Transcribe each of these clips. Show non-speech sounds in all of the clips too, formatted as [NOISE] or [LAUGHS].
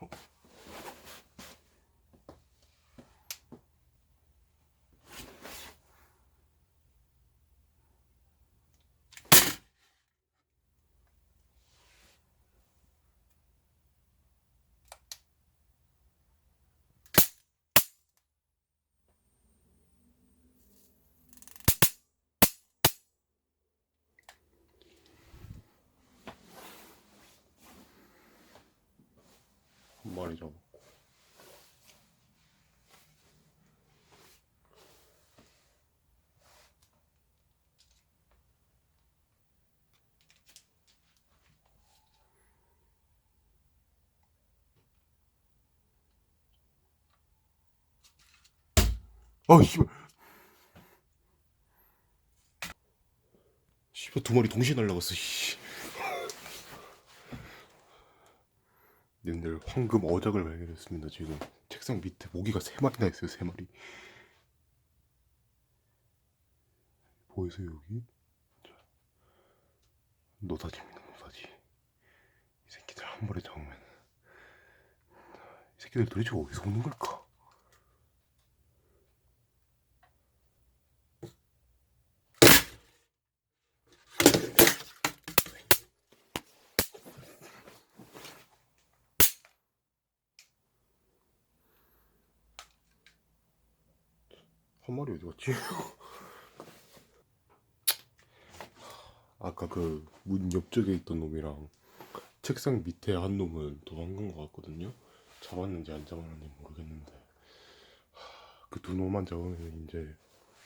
한 마리 잡았고 아 씨발 씨발 두 마리 동시에 날라갔어 씨. 님들 황금 어작을 발견했습니다 지금 책상 밑에 모기가 세 마리나 있어요 세 마리 보이세요 여기? 자, 노다지입니다 노다지 이 새끼들 한 번에 잡으면 이 새끼들 도대체 어디서 오는 걸까? 한 마리 어디 갔지? [LAUGHS] 아까 그 문 옆쪽에 있던 놈이랑 책상 밑에 한 놈은 도망간 것 같거든요. 잡았는지 안 잡았는지 모르겠는데 그 두 놈만 잡으면 이제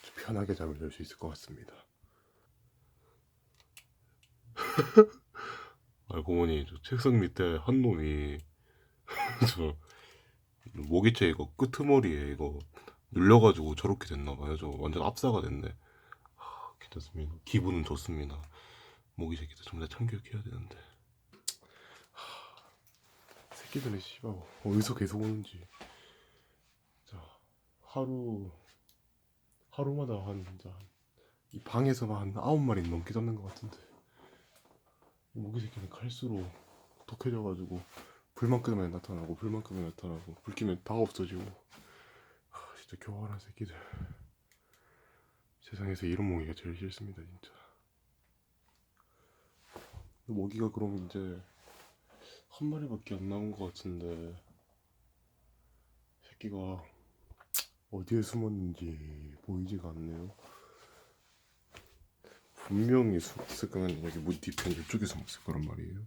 좀 편하게 잠을 잘 수 있을 것 같습니다. [LAUGHS] 알고 보니 저 책상 밑에 한 놈이 [LAUGHS] 저 모기채 이거 끄트머리에 이거 눌려가지고 저렇게 됐나봐요. 저 완전 압사가 됐네. 하, 괜찮습니다. 기분은 좋습니다. 모기 새끼들 정말 참교육해야 되는데. 하, 새끼들이 씨발 어디서 계속 오는지. 자 하루 하루마다 한 진짜 이 방에서만 한 아홉 마리 넘게 잡는 것 같은데. 이 모기 새끼는 갈수록 독해져가지고 불만 끄면 나타나고 불만 끄면 나타나고 불 켜면 다 없어지고. 아, 진짜 교활한 새끼들. 세상에서 이런 모기가 제일 싫습니다, 진짜. 모기가 그럼 이제 한 마리밖에 안 남은 것 같은데 새끼가 어디에 숨었는지 보이지가 않네요. 분명히 숨었을 거면 여기 문 뒤편 이쪽에 숨었을 거란 말이에요.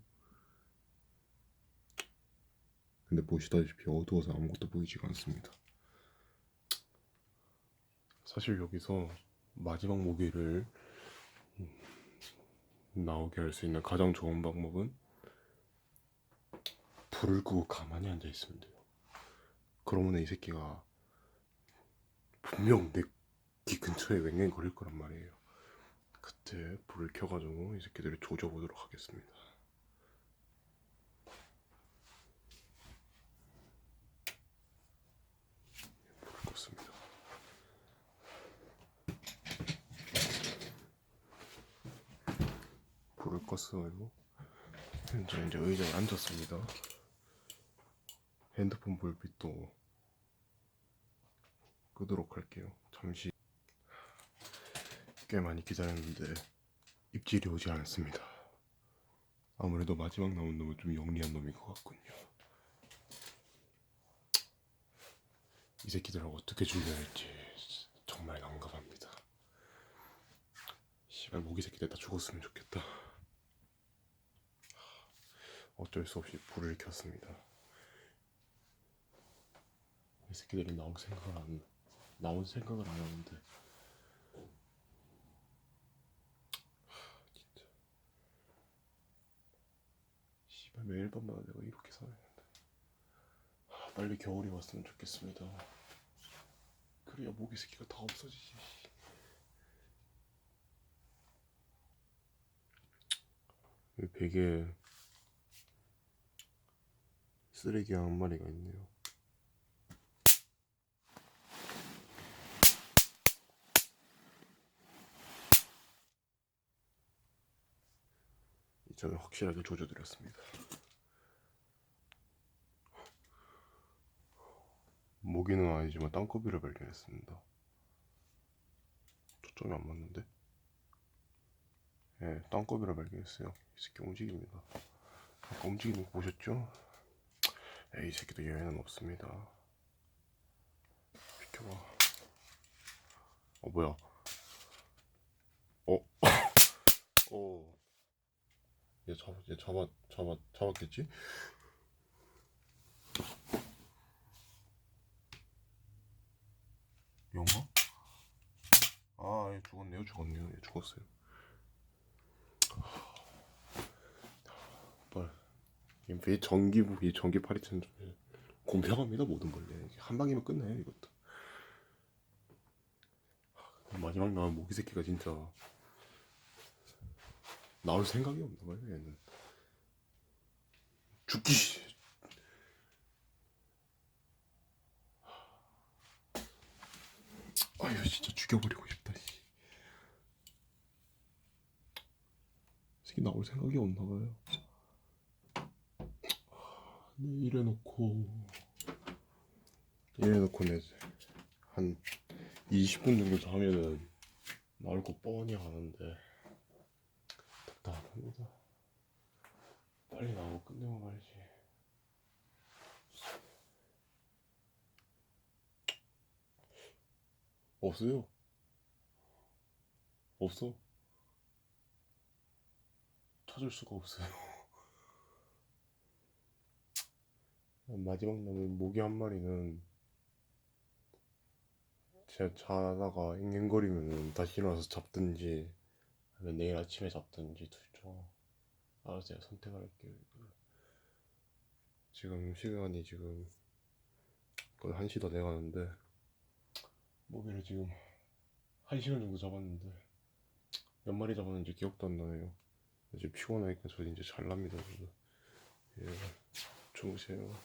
근데 보시다시피 어두워서 아무것도 보이지가 않습니다. 사실 여기서 마지막 모기를 나오게 할 수 있는 가장 좋은 방법은 불을 끄고 가만히 앉아 있으면 돼요. 그러면 이 새끼가 분명 내 귀 근처에 웽웽 거릴 거란 말이에요. 그때 불을 켜가지고 이 새끼들을 조져보도록 하겠습니다. 불을 껐습니다. 불을 껐어요. 현재 이제 의자에 앉았습니다. 핸드폰 불빛도 끄도록 할게요. 잠시 꽤 많이 기다렸는데 입질이 오지 않습니다. 아무래도 마지막 남은 놈은 좀 영리한 놈인 것 같군요. 이 새끼들을 어떻게 죽여야 할지 정말 난감합니다. 씨발 모기 새끼들 다 죽었으면 좋겠다. 어쩔 수 없이 불을 켰습니다. 이 새끼들이 나올 생각을 안 나올 생각을 안 하는데 하, 진짜 씨발 매일 밤마다 내가 이렇게 살아야겠는데 하, 빨리 겨울이 왔으면 좋겠습니다. 그래야 모기 새끼가 다 없어지지. 이 베개에 쓰레기 한 마리가 있네요. 저는 확실하게 조져드렸습니다. 모기는 아니지만 땅거비를 발견했습니다. 초점이 안 맞는데? 예, 땅거비를 발견했어요. 이 새끼 움직입니다. 아까 움직이는 거 보셨죠? 에이, 이 새끼도 여행은 없습니다. 비켜봐. 어, 뭐야? 어? [LAUGHS] 어. 얘 잡, 얘 잡았, 잡았, 잡았겠지? 용어? 아, 얘 죽었네요, 죽었네요, 얘 죽었어요. 왜 전기무기, 전기 파리채는 좀 공평합니다, 모든 걸래. 한 방이면 끝나요, 이것도. 마지막 나온 모기 새끼가 진짜 나올 생각이 없나 봐요, 얘는. 죽기. 시- 아유, 진짜 죽여버리고 싶다, 씨. 이 새끼 나올 생각이 없나 봐요. 네, 이래 놓고. 이래 놓고 내한 20분 정도 자면은 나올 거 뻔히 아는데 답답합니다. 빨리 나오고 끝내고 말지. 없어요. 없어. 찾을 수가 없어요. 마지막 남은 모기 한 마리는 제가 자다가 앵앵거리면 다시 일어나서 잡든지 아니면 내일 아침에 잡든지 둘 중 알아서 제가 선택을 할게요. 이거를. 지금 시간이 지금 거의 1시 더 돼가는데 모기를 지금 1시간 정도 잡았는데 몇 마리 잡았는지 기억도 안 나네요. 이제 피곤하니까 저 이제 잘랍니다 저도. 예 주무세요